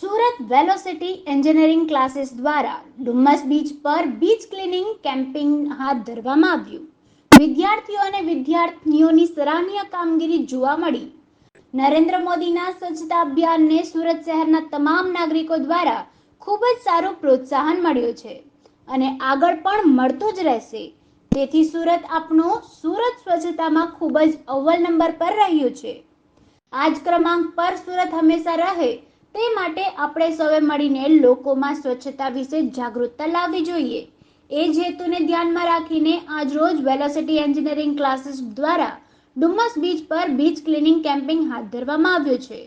Surat velocity engineering classes દ્વારા Dumas beach પર beach cleaning camping હાથ ધરવામાં આવ્યું. વિદ્યાર્થીઓ અને વિદ્યાર્થીઓની સરાહનીય કામગીરી જોવા મળી. નરેન્દ્ર મોદીના સ્વચ્છતા અભિયાનને સુરત શહેરના તમામ નાગરિકો દ્વારા ખૂબ જ સારું પ્રોત્સાહન મળ્યું છે અને આગળ પણ મળતું જ રહેશે. તેથી સુરત આપણું સુરત સ્વચ્છતામાં ખૂબ જ અવ્વલ નંબર પર રહ્યું છે. આજ ક્રમાંક પર સુરત હંમેશા રહે તે માટે આપણે સૌએ મળીને લોકોમાં સ્વચ્છતા વિશે જાગૃતતા લાવવી જોઈએ. એ જ હેતુને ધ્યાનમાં રાખીને આજરોજ વેલોસિટી એન્જિનિયરિંગ ક્લાસીસ દ્વારા ડુમસ બીચ પર બીચ ક્લીનિંગ કેમ્પિંગ હાથ ધરવામાં આવ્યું છે.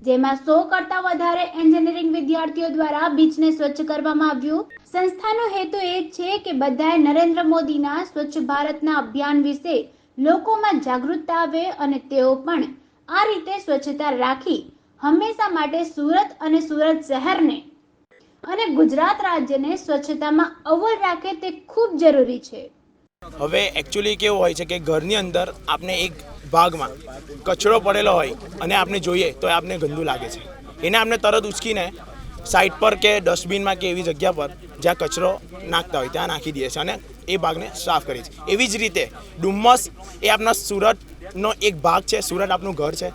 જેમાં સો કરતાં વધારે એન્જિનિયરિંગ વિદ્યાર્થીઓ દ્વારા બીચને સ્વચ્છ કરવામાં આવ્યું. સંસ્થાનો હેતુ એ છે કે બધાએ નરેન્દ્ર મોદીના સ્વચ્છ ભારતના અભિયાન વિશે લોકોમાં જાગૃતતા આવે અને તેઓ પણ આ રીતે સ્વચ્છતા રાખી હંમેશા માટે સુરત અને સુરત શહેરને અને ગુજરાત રાજ્યને સ્વચ્છતામાં અવ્વલ રાખે તે ખૂબ જરૂરી છે. હવે એકચ્યુઅલી કેવું હોય છે કે ઘરની અંદર આપણે એક ભાગમાં કચરો પડેલો હોય અને આપણે જોઈએ તો એ આપણે ગંદુ લાગે છે. એને આપણે તરત ઉચકીને સાઈડ પર કે ડસ્ટબિનમાં કે એવી જગ્યા પર જ્યાં કચરો નાખતા હોય ત્યાં નાખી દઈએ છીએ અને એ ભાગને સાફ કરીએ છીએ. એવી જ રીતે ડુમ્મસ એ આપણા સુરતનો એક ભાગ છે, સુરત આપણું ઘર છે.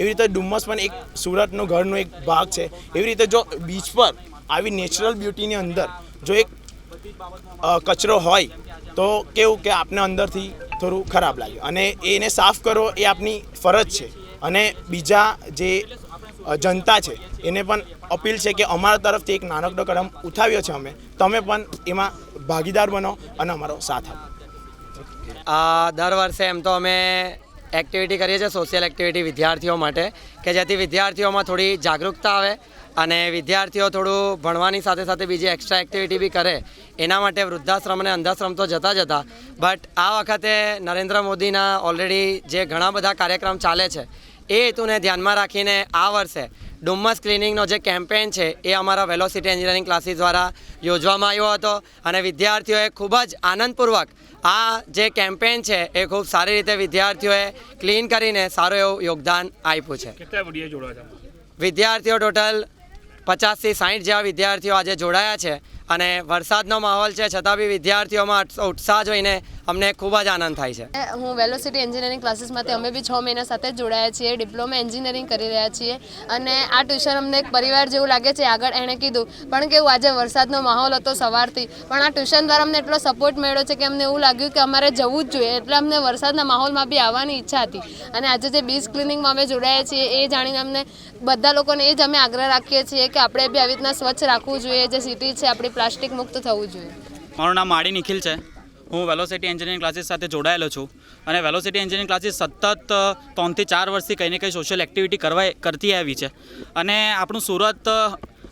એવી રીતે ડુમસ પણ એક સુરતનું ઘરનો એક ભાગ છે. એવી રીતે જો બીચ પર આવી નેચરલ બ્યુટીની અંદર જો એક કચરો હોય, તો કેવું કે આપને અંદરથી થોડું ખરાબ લાગે. અને એને સાફ કરો એ આપની ફરજ છે. અને બીજા જે જનતા છે, એને પણ અપીલ છે કે અમારા તરફથી એક નાનકડો કદમ ઉઠાવ્યો છે અમે. તમે પણ એમાં ભાગીદાર બનો અને અમારો સાથ આપો. દર વર્ષે એમ તો અમે એક્ટિવિટી કરીએ છીએ સોશિયલ એક્ટિવિટી વિદ્યાર્થીઓ માટે, કે જેથી વિદ્યાર્થીઓમાં થોડી જાગૃતતા આવે અને વિદ્યાર્થીઓ થોડું ભણવાની સાથે સાથે બીજી એક્સ્ટ્રા એક્ટિવિટી બી કરે, એના માટે વૃદ્ધાશ્રમ અને અંધાશ્રમ તો જતા જતા બટ આ વખતે નરેન્દ્ર મોદીના ઓલરેડી જે ઘણા બધા કાર્યક્રમ ચાલે છે, એ હેતુને ધ્યાનમાં રાખીને આ વર્ષે ડુમ્મસ ક્લિનિંગનો જે કેમ્પેન છે એ અમારા વેલોસિટી એન્જિનિયરિંગ ક્લાસીસ દ્વારા યોજવામાં આવ્યો હતો અને વિદ્યાર્થીઓએ ખૂબ જ આનંદપૂર્વક આ જે કેમ્પેન છે એ ખૂબ સારી રીતે વિદ્યાર્થીઓએ ક્લીન કરીને સારું એવું યોગદાન આપ્યું છે. વિદ્યાર્થીઓ ટોટલ પચાસથી સાઠ જેવા વિદ્યાર્થીઓ આજે જોડાયા છે. અને વરસાદનો માહોલ છે, છતાં બી વિદ્યાર્થીઓમાં ઉત્સાહ જોઈને અમને ખૂબ જ આનંદ થાય છે. હું વેલોસિટી એન્જિનિયરિંગ ક્લાસીસમાંથી અમે બી છ મહિના સાથે જોડાયા છીએ, ડિપ્લોમા એન્જિનિયરિંગ કરી રહ્યા છીએ અને આ ટ્યુશન અમને એક પરિવાર જેવું લાગે છે, આગળ એણે કીધું. પણ કેવું, આજે વરસાદનો માહોલ હતો સવારથી. પણ આ ટ્યુશન દ્વારા અમને એટલો સપોર્ટ મળ્યો છે કે અમને એવું લાગ્યું કે અમારે જવું જ જોઈએ. એટલે અમને વરસાદના માહોલમાં બી આવવાની ઈચ્છા હતી. અને આજે જે બીચ ક્લિનિંગમાં અમે જોડાયા છીએ, એ જાણીને અમને બધા લોકોને એ જ અમે આગ્રહ રાખીએ છીએ કે આપણે બી આવી રીતના સ્વચ્છ રાખવું જોઈએ. જે સિટી છે, આપણી પ્લાસ્ટિક મુક્ત થવું જોઈએ. મારું નામ માળી નિખિલ છે. હું વેલોસિટી એન્જિનિયરિંગ ક્લાસીસ સાથે જોડાયેલો છું અને વેલોસિટી એન્જિનિયરિંગ ક્લાસીસ સતત ત્રણથી ચાર વર્ષથી કંઈ ને કંઈ સોશિયલ એક્ટિવિટી કરવા કરતી આવી છે. અને આપણું સુરત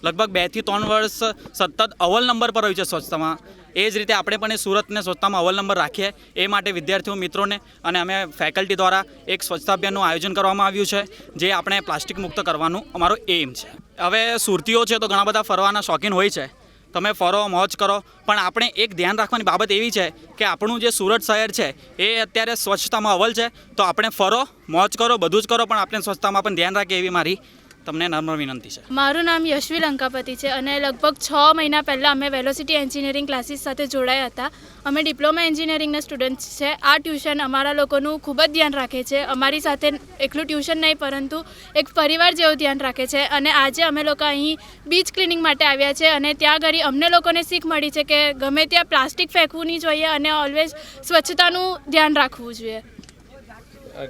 લગભગ બેથી ત્રણ વર્ષ સતત અવ્વલ નંબર પર રહ્યું છે સ્વચ્છતામાં. એ જ રીતે આપણે પણ એ સુરતને સ્વચ્છતામાં અવ્વલ નંબર રાખીએ. એ માટે વિદ્યાર્થીઓ, મિત્રોને અને અમે ફેકલ્ટી દ્વારા એક સ્વચ્છતા અભિયાનનું આયોજન કરવામાં આવ્યું છે, જે આપણે પ્લાસ્ટિક મુક્ત કરવાનું અમારો એમ છે. હવે સુરતીઓ છે તો ઘણા બધા ફરવાના શોખીન હોય છે. તમે ફરો મોજ કરો. પણ આપણે એક ધ્યાન રાખવાની બાબત એવી છે કે આપણું જે સુરત શહેર છે, એ અત્યારે સ્વચ્છતામાં અવલ છે. તો આપણે ફરો મોજ કરો, બધું જ કરો, પણ આપણે સ્વચ્છતામાં પણ ધ્યાન રાખીએ એવી મારી તમને નમ્ર વિનંતી છે. મારું નામ યશવી લંકાપતિ છે અને લગભગ છ મહિના પહેલાં અમે વેલોસિટી એન્જિનિયરિંગ ક્લાસીસ સાથે જોડાયા હતા. અમે ડિપ્લોમા એન્જિનિયરિંગના સ્ટુડન્ટ છે. આ ટ્યુશન અમારા લોકોનું ખૂબ જ ધ્યાન રાખે છે. અમારી સાથે એકલું ટ્યુશન નહીં, પરંતુ એક પરિવાર જેવું ધ્યાન રાખે છે. અને આજે અમે લોકો અહીં બીચ ક્લિનિંગ માટે આવ્યા છે અને ત્યાં ઘડી અમને લોકોને શીખ મળી છે કે ગમે ત્યાં પ્લાસ્ટિક ફેંકવું નહીં જોઈએ અને ઓલવેઝ સ્વચ્છતાનું ધ્યાન રાખવું જોઈએ.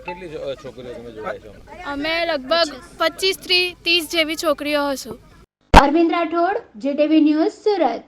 કેટલી છોકરીઓ તમે જોડાય છો? અમે લગભગ પચીસથી ત્રીસ જેવી છોકરીઓ હશું. Arvind Rathod JTV News Surat.